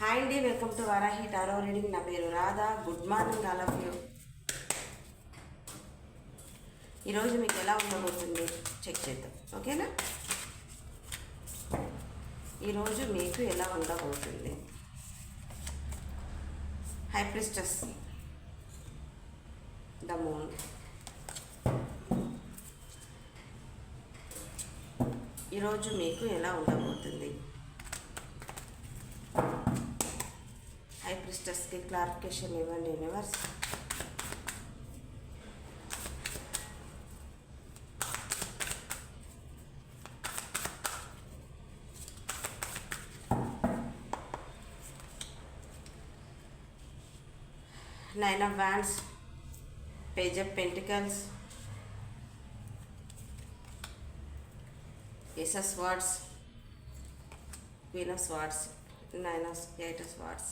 Hi అండి welcome to Varahi tarot reading నా పేరు Radha. Good morning all of you ఈరోజు మీకు ఎలా ఉండబోతుంది? చెక్ చేద్దాం. ఓకేనా ఈరోజు మీకు ఎలా ఉండబోతుంది? హైప్రిస్టస్ ద మూన్ ఈరోజు మీకు ఎలా ఉండబోతుంది? హై ప్రిస్టర్స్కి క్లారిఫికేషన్ ఇవ్వండి universe nine of wands page of pentacles ace swords queen of swords nine of eight of swords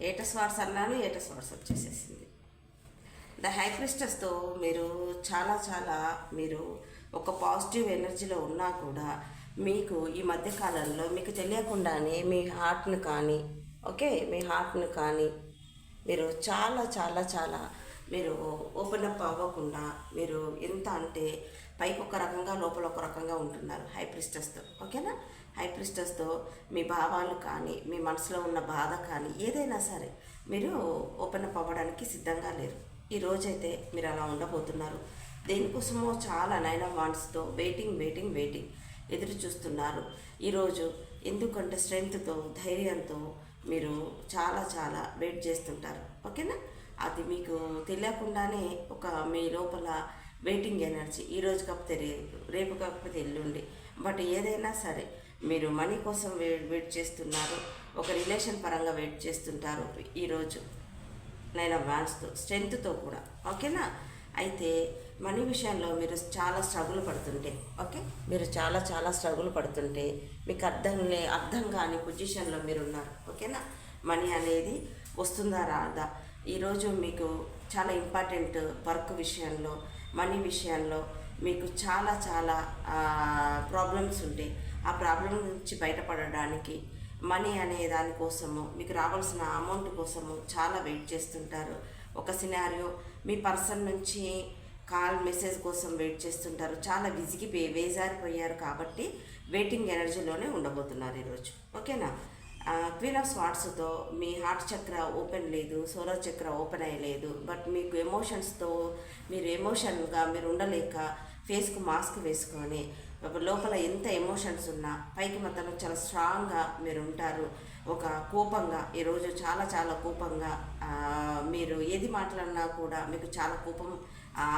ఏటస్ wars అన్నాను ఏటస్ వార్స్ వచ్చేసేసింది. ద హైప్రిస్టస్తో మీరు చాలా చాలా మీరు ఒక పాజిటివ్ ఎనర్జీలో ఉన్నా కూడా మీకు ఈ మధ్యకాలంలో మీకు తెలియకుండానే మీ హార్ట్ను కానీ ఓకే? మీ హార్ట్ను కానీ మీరు చాలా చాలా చాలా మీరు ఓపెన్ అప్ అవ్వకుండా మీరు ఎంత అంటే పైకి ఒక రకంగా లోపల ఒక రకంగా ఉంటున్నారు హైప్రిస్టస్తో ఓకేనా? హైప్రిస్టస్తో మీ భావాలు కానీ మీ మనసులో ఉన్న బాధ కానీ ఏదైనా సరే మీరు ఓపెన్ అప్ అవ్వడానికి సిద్ధంగా లేరు. ఈ రోజైతే మీరు అలా ఉండబోతున్నారు. దేనికోసమో చాలా నైన్ ఆఫ్ వాంట్స్తో వెయిటింగ్ వెయిటింగ్ వెయిటింగ్ ఎదురు చూస్తున్నారు. ఈరోజు ఎందుకంటే స్ట్రెంగ్త్తో ధైర్యంతో మీరు చాలా చాలా వెయిట్ చేస్తుంటారు. ఓకేనా? అది మీకు తెలియకుండానే ఒక మీ లోపల వెయిటింగ్ ఎనర్జీ ఈ రోజు కాకపోతే రేపు రేపు కాకపోతే ఎల్లుండి. బట్ ఏదైనా సరే మీరు మనీ కోసం వెయిట్ వెయిట్ చేస్తున్నారు. ఒక రిలేషన్ పరంగా వెయిట్ చేస్తుంటారు ఈరోజు నైన్ ఆఫ్ వ్యాన్స్తో స్ట్రెంగ్త్తో కూడా. ఓకేనా అయితే మనీ విషయంలో మీరు చాలా స్ట్రగుల్ పడుతుంటే ఓకే మీరు చాలా చాలా స్ట్రగుల్ పడుతుంటే మీకు అర్థం లే అర్థం కాని పొజిషన్లో మీరు ఉన్నారు. ఓకేనా మనీ అనేది వస్తుందా రాదా? ఈరోజు మీకు చాలా ఇంపార్టెంట్ వర్క్ విషయంలో మనీ విషయంలో మీకు చాలా చాలా ప్రాబ్లమ్స్ ఉంటాయి ఆ ప్రాబ్లం నుంచి బయటపడడానికి మనీ అనే దానికోసము మీకు రావాల్సిన అమౌంట్ కోసము చాలా వెయిట్ చేస్తుంటారు. ఒక సినారియో మీ పర్సన్ నుంచి కాల్ మెసేజ్ కోసం వెయిట్ చేస్తుంటారు. చాలా బిజీకి వేజారిపోయారు కాబట్టి వెయిటింగ్ ఎనర్జీలోనే ఉండబోతున్నారు ఈరోజు. ఓకేనా? క్వీన్ ఆఫ్ స్వాట్స్తో మీ హార్ట్ చక్ర ఓపెన్ లేదు సోలార్ చక్ర ఓపెన్ అయ్యలేదు బట్ మీకు ఎమోషన్స్తో మీరు ఎమోషన్గా మీరు ఉండలేక ఫేస్కు మాస్క్ వేసుకొని లోపల ఎంత ఎమోషన్స్ ఉన్నా పైకి మాత్రం చాలా స్ట్రాంగ్గా మీరు ఉంటారు. ఒక కోపంగా ఈరోజు చాలా చాలా కోపంగా మీరు ఏది మాట్లాడినా కూడా మీకు చాలా కోపం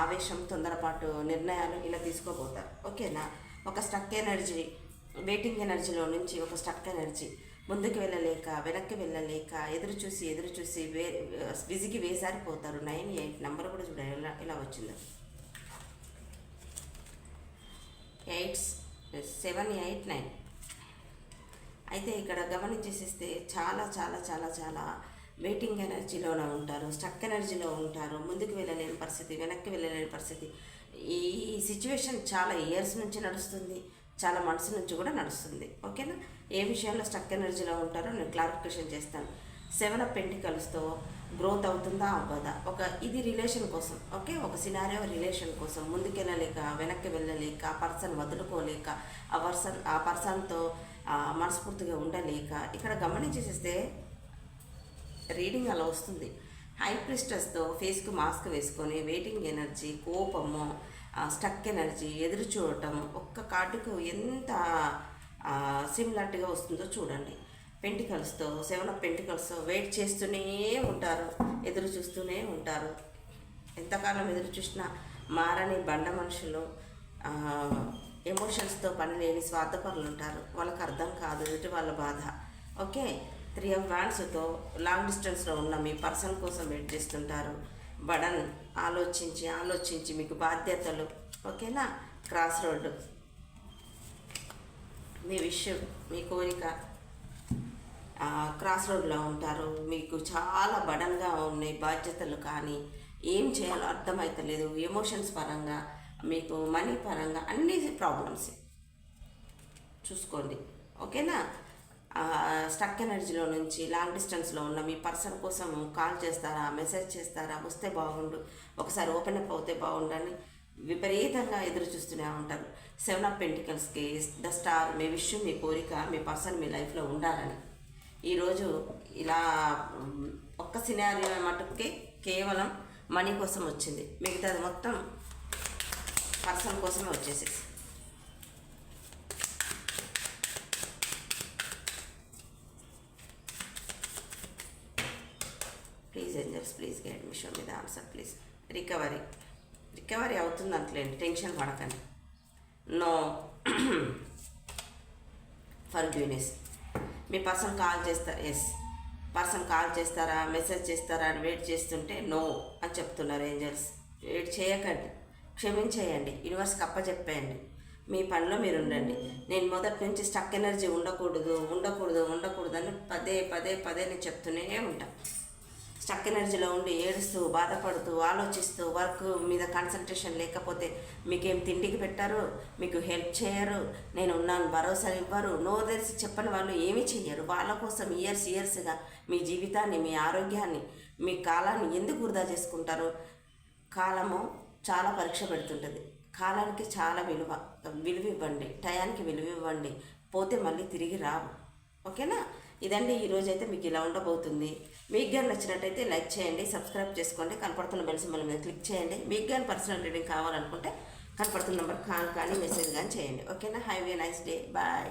ఆవేశం తొందరపాటు నిర్ణయాలు ఇలా తీసుకోబోతారు. ఓకేనా ఒక స్టక్ ఎనర్జీ వెయిటింగ్ ఎనర్జీలో నుంచి ఒక స్టక్ ఎనర్జీ ముందుకు వెళ్ళలేక వెనక్కి వెళ్ళలేక ఎదురు చూసి ఎదురు చూసి వే విసిగి వేసారిపోతారు. నైన్ ఎయిట్ నెంబర్ కూడా చూడండి ఇలా ఇలా వచ్చింది. Eight seven eight nine. అయితే ఇక్కడ గమనించేసిస్తే చాలా చాలా చాలా చాలా వెయిటింగ్ ఎనర్జీలోనే ఉంటారు స్టక్ ఎనర్జీలో ఉంటారు ముందుకు వెళ్ళలేని పరిస్థితి వెనక్కి వెళ్ళలేని పరిస్థితి. ఈ సిచ్యువేషన్ చాలా ఇయర్స్ నుంచి నడుస్తుంది చాలా మనసు నుంచి కూడా నడుస్తుంది. ఓకేనా? ఏ విషయంలో స్టక్ ఎనర్జీలో ఉంటారో నేను క్లారిఫికేషన్ చేస్తాను. సెవెన్ ఆఫ్ పెంటికల్స్తో గ్రోత్ అవుతుందా అవ్వదా? ఒక ఇది రిలేషన్ కోసం ఓకే? ఒక సినారియో రిలేషన్ కోసం ముందుకెళ్ళలేక వెనక్కి వెళ్ళలేక ఆ పర్సన్ వదులుకోలేక ఆ పర్సన్ ఆ పర్సన్తో మనస్ఫూర్తిగా ఉండలేక ఇక్కడ గమనించేసేస్తే రీడింగ్ అలా వస్తుంది. హై ప్రిస్టస్తో ఫేస్కి మాస్క్ వేసుకొని వెయిటింగ్ ఎనర్జీ కోపము స్టక్ ఎనర్జీ ఎదురు చూడటం ఒక్క కార్డుకు ఎంత సిమిలర్గా వస్తుందో చూడండి. పెంటికల్స్తో సెవెన్ ఆఫ్ పెంటికల్స్తో వెయిట్ చేస్తూనే ఉంటారు ఎదురు చూస్తూనే ఉంటారు. ఎంతకాలం ఎదురు చూసినా మారని బండ మనుషులు ఎమోషన్స్తో పని లేని స్వార్థపరులు ఉంటారు వాళ్ళకి అర్థం కాదు ఎదుటి వాళ్ళ బాధ. ఓకే? త్రీ ఆఫ్ వ్యాన్స్తో లాంగ్ డిస్టెన్స్లో ఉన్న మీ పర్సన్ కోసం వెయిట్ చేస్తుంటారు. బడన్ ఆలోచించి ఆలోచించి మీకు బాధ్యతలు. ఓకేనా? Cross road. మీ విషయం మీ కోరిక. క్రాస్ రోడ్లో ఉంటారు. మీకు చాలా బడన్గా ఉన్నాయి బాధ్యతలు కానీ ఏం చేయాలో అర్థమవుతలేదు ఎమోషన్స్ పరంగా మీకు మనీ పరంగా అన్ని ప్రాబ్లమ్స్ చూసుకోండి. ఓకేనా? స్టక్ ఎనర్జీలో నుంచి లాంగ్ డిస్టెన్స్లో ఉన్న మీ పర్సన్ కోసం కాల్ చేస్తారా మెసేజ్ చేస్తారా వస్తే బాగుండు. ఒకసారి ఓపెన్ అప్ అవుతే బాగుండని విపరీతంగా ఎదురు చూస్తూనే ఉంటారు. సెవెన్ ఆఫ్ పెంటికల్స్కి ద స్టార్ మీ విషయం మీ కోరిక మీ పర్సన్ మీ లైఫ్లో ఉండాలని. ఈరోజు ఇలా ఒక్క సినారియో మటుకే కేవలం మనీ కోసం వచ్చింది. మిగతాది మొత్తం పర్సన్ కోసమే వచ్చేసేసి. ప్లీజ్ ఏంజల్స్ ప్లీజ్ గైడ్ మీ షో మీద ఆన్సర్ ప్లీజ్ రికవరీ రికవరీ అవుతుంది అంతలేండి టెన్షన్ పడకండి. నో ఫర్ గ్యూనెస్ మీ పర్సన్ కాల్ చేస్తారు ఎస్ పర్సన్ కాల్ చేస్తారా మెసేజ్ చేస్తారా అని వెయిట్ చేస్తుంటే నో అని చెప్తున్నారు ఏంజల్స్. వెయిట్ చేయకండి క్షమించేయండి యూనివర్స్కి అప్పచెప్పేయండి మీ పనిలో మీరు ఉండండి. నేను మొదటి నుంచి స్టక్ ఎనర్జీ ఉండకూడదు ఉండకూడదు ఉండకూడదు అని పదే పదే పదే నేను చెప్తూనే ఉంటాను స్టక్ ఎనర్జీలో ఉండి ఏడుస్తూ బాధపడుతూ ఆలోచిస్తూ వర్క్ మీద కాన్సన్ట్రేషన్ లేకపోతే మీకేం తిండికి పెట్టరు? మీకు హెల్ప్ చేయరు. నేను ఉన్నాను భరోసా ఇవ్వరు. నో తెలిసి చెప్పని వాళ్ళు ఏమీ చెయ్యరు. వాళ్ళ కోసం ఇయర్స్ ఇయర్స్గా మీ జీవితాన్ని మీ ఆరోగ్యాన్ని మీ కాలాన్ని ఎందుకు వృధా చేసుకుంటారు? కాలము చాలా పరీక్ష పెడుతుంటుంది. కాలానికి చాలా విలువ విలువ ఇవ్వండి. టయానికి విలువ ఇవ్వండి. పోతే మళ్ళీ తిరిగి రావు. ఓకేనా? ఇదండి ఈరోజు అయితే మీకు ఇలా ఉండబోతుంది. మీకు కానీ నచ్చినట్టయితే లైక్ చేయండి సబ్స్క్రైబ్ చేసుకోండి కనపడుతున్న బెల్ సింబల్ మీద క్లిక్ చేయండి. మీకు కానీ పర్సనల్ రీడింగ్ కావాలనుకుంటే కనపడుతున్న నెంబర్ కాల్ కానీ మెసేజ్ కానీ చేయండి. ఓకేనా? Have a nice day bye